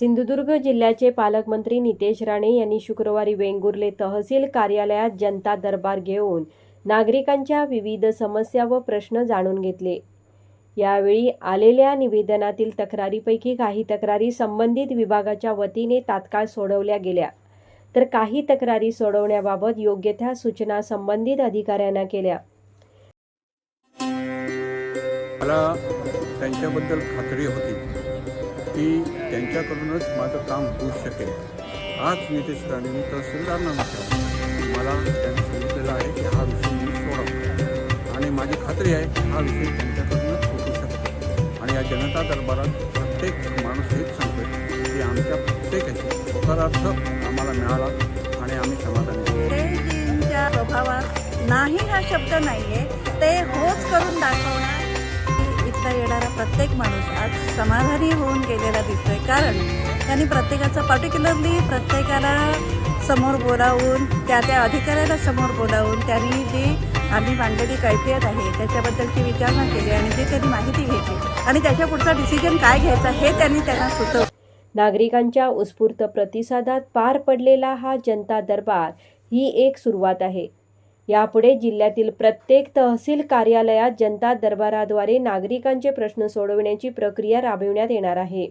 सिंधुदुर्ग जिल्ह्याचे पालकमंत्री नितेश राणे यांनी शुक्रवारी वेंगुर्ले तहसील कार्यालयात जनता दरबार घेऊन नागरिकांच्या विविध समस्या व प्रश्न जाणून घेतले. यावेळी आलेल्या निवेदनातील तक्रारीपैकी काही तक्रारी संबंधित विभागाच्या वतीने तात्काळ सोडवल्या गेल्या. तर काही तक्रारी सोडवण्याबाबत योग्य त्या सूचना संबंधित अधिकाऱ्यांना केल्या. मला त्यांच्याबद्दल खात्री होती. की त्यांच्याकडूनच माझं काम होऊ शकेल आज नितेश राणेंनी तहसीलदारांना विचारलं मला त्यांनी सांगितलेलं आहे की हा विषय मी सोडवतो आणि माझी खात्री आहे की हा विषय त्यांच्याकडूनच होऊ शकतो आणि या जनता दरबारात प्रत्येक माणूस हेच सांगतो की आमच्या प्रत्येकाची होकारार्थ आम्हाला मिळाला आणि आम्ही समाधानी आहोत. स्वभावात नाही हा शब्द नाहीये ते होच करून दाखवणार इथला येणारा प्रत्येक माणूस आज समाधानी होऊन गेलेला दिसतोय. कारण त्यांनी प्रत्येकाचं पर्टिक्युलरली प्रत्येकाला समोर बोलावून त्या त्या अधिकाऱ्याला समोर बोलावून त्यांनी जी आम्ही मांडलेली कैफियत आहे त्याच्याबद्दलची विचारणा केली आणि जी त्यांनी माहिती घेतली आणि त्याच्या पुढचा डिसिजन काय घ्यायचा हे त्यांनी त्यांना सुचवलं नागरिकांच्या उत्स्फूर्त प्रतिसादात पार पडलेला हा जनता दरबार ही एक सुरुवात आहे. यापुढे जिल्ह्यातील प्रत्येक तहसील कार्यालयात जनता दरबाराद्वारे नागरिकांचे प्रश्न सोडवण्याची प्रक्रिया राबविण्यात येणार आहे.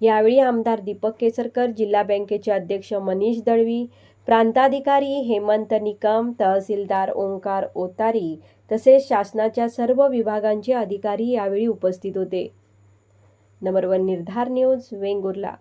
यावेळी आमदार दीपक केसरकर जिल्हा बँकेचे अध्यक्ष मनीष दळवी प्रांताधिकारी हेमंत निकम तहसीलदार ओंकार ओतारी तसेच शासनाच्या सर्व विभागांचे अधिकारी यावेळी उपस्थित होते. नंबर वन निर्धार न्यूज वेंगुर्ला.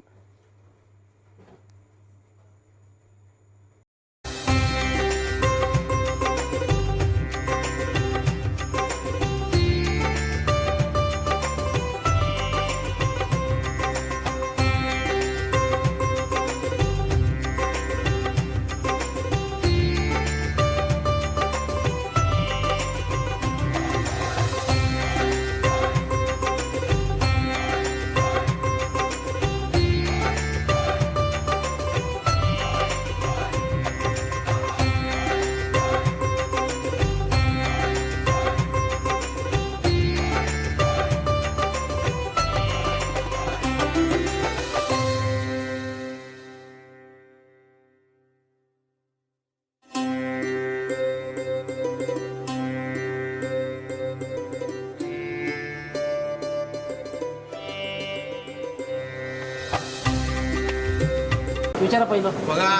विचारा पहिलं. बघा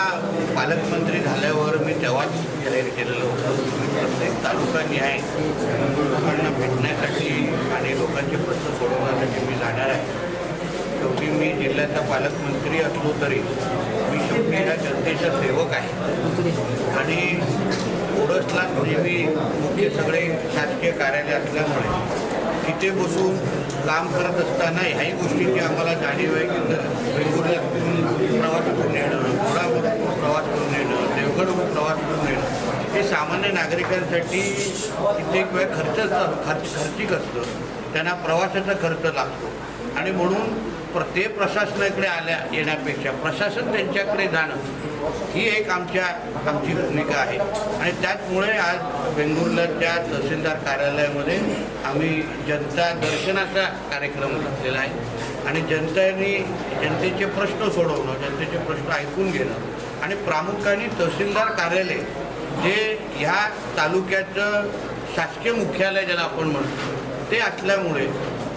पालकमंत्री झाल्यावर मी तेव्हाच जाहीर केलेलं होतं. प्रत्येक तालुका न्याय लोकांना भेटण्यासाठी आणि लोकांचे प्रश्न सोडवण्यासाठी मी जाणार आहे. शेवटी मी जिल्ह्याचा पालकमंत्री असलो तरी मी शेवटी या जनतेचा सेवक आहे. आणि ओडसला नेहमी म्हणजे मुख्य सगळे शासकीय कार्यालय असल्यामुळे तिथे बसून काम करत असताना ह्याही गोष्टीची आम्हाला जाणीव आहे की वेंगुर्ल्यातून प्रवास करून येणं घोडावरून प्रवास करून येणं देवगडवरून प्रवास करून येणं हे सामान्य नागरिकांसाठी कित्येक वेळ खर्च खर्च खर्चिक असतं. त्यांना प्रवासाचा खर्च लागतो. आणि म्हणून ते प्रशासनाकडे आल्या येण्यापेक्षा प्रशासन त्यांच्याकडे जाणं ही एक आमच्या आमची भूमिका आहे. आणि त्याचमुळे आज वेंगुर्ल्याच्या तहसीलदार कार्यालयामध्ये आम्ही जनता दर्शनाचा कार्यक्रम घेतलेला आहे. आणि जनतेने जनतेचे प्रश्न सोडवणं जनतेचे प्रश्न ऐकून घेणं आणि प्रामुख्याने तहसीलदार कार्यालय जे ह्या तालुक्याचं शासकीय मुख्यालय ज्याला आपण म्हणतो ते असल्यामुळे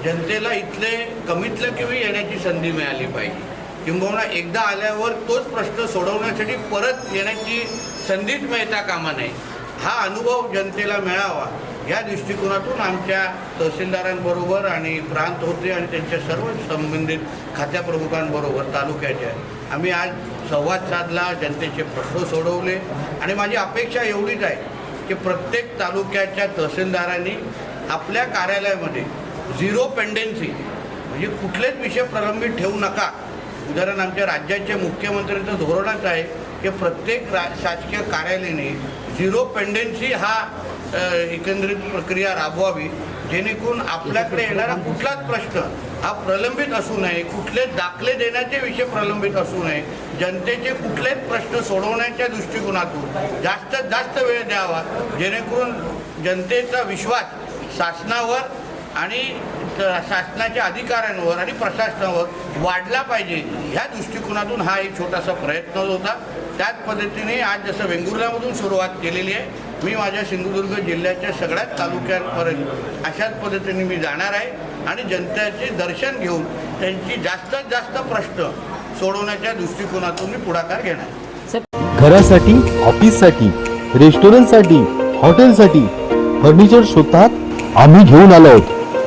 जनतेला इथले कमीतल्या कमी येण्याची संधी मिळाली पाहिजे. किंबहुना एकदा आल्यावर तोच प्रश्न सोडवण्यासाठी परत येण्याची संधीच मिळता कामा नये. हा अनुभव जनतेला मिळावा. या दृष्टिकोनातून आमच्या तहसीलदारांबरोबर आणि प्रांत होते आणि त्यांच्या सर्व संबंधित खात्याप्रमुखांबरोबर तालुक्याच्या आम्ही आज संवाद साधला जनतेचे प्रश्न सोडवले आणि माझी अपेक्षा एवढीच आहे की प्रत्येक तालुक्याच्या तहसीलदारांनी आपल्या कार्यालयामध्ये झिरो पेंडेन्सी म्हणजे कुठलेच विषय प्रलंबित ठेवू नका. उदाहरण आमच्या राज्याचे मुख्यमंत्र्यांचं धोरणच आहे की प्रत्येक रा शासकीय कार्यालयाने झिरो पेंडेन्सी हा एकंदरीत प्रक्रिया राबवावी जेणेकरून आपल्याकडे येणारा कुठलाच प्रश्न हा प्रलंबित असू नये कुठलेच दाखले देण्याचे विषय प्रलंबित असू नये जनतेचे कुठलेच प्रश्न सोडवण्याच्या दृष्टिकोनातून जास्तीत जास्त वेळ द्यावा जेणेकरून जनतेचा विश्वास शासनावर आणि शासनाच्या अधिकाऱ्यांवर आणि प्रशासनावर वाढला पाहिजे. ह्या दृष्टिकोनातून हा एक छोटासा प्रयत्न होता. त्याच पद्धतीने आज जसं वेंगुर्ल्यामधून सुरुवात केलेली आहे मी माझ्या सिंधुदुर्ग जिल्ह्याच्या सगळ्याच तालुक्यांपर्यंत अशाच पद्धतीने मी जाणार आहे आणि जनतेचे दर्शन घेऊन त्यांची जास्तीत जास्त प्रश्न सोडवण्याच्या दृष्टिकोनातून मी पुढाकार घेणार. घरासाठी ऑफिससाठी रेस्टॉरंटसाठी हॉटेलसाठी फर्निचर शोधतात आम्ही घेऊन आलो आहोत.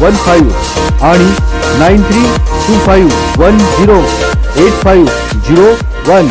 One five आणि nine three two five one zero eight five zero one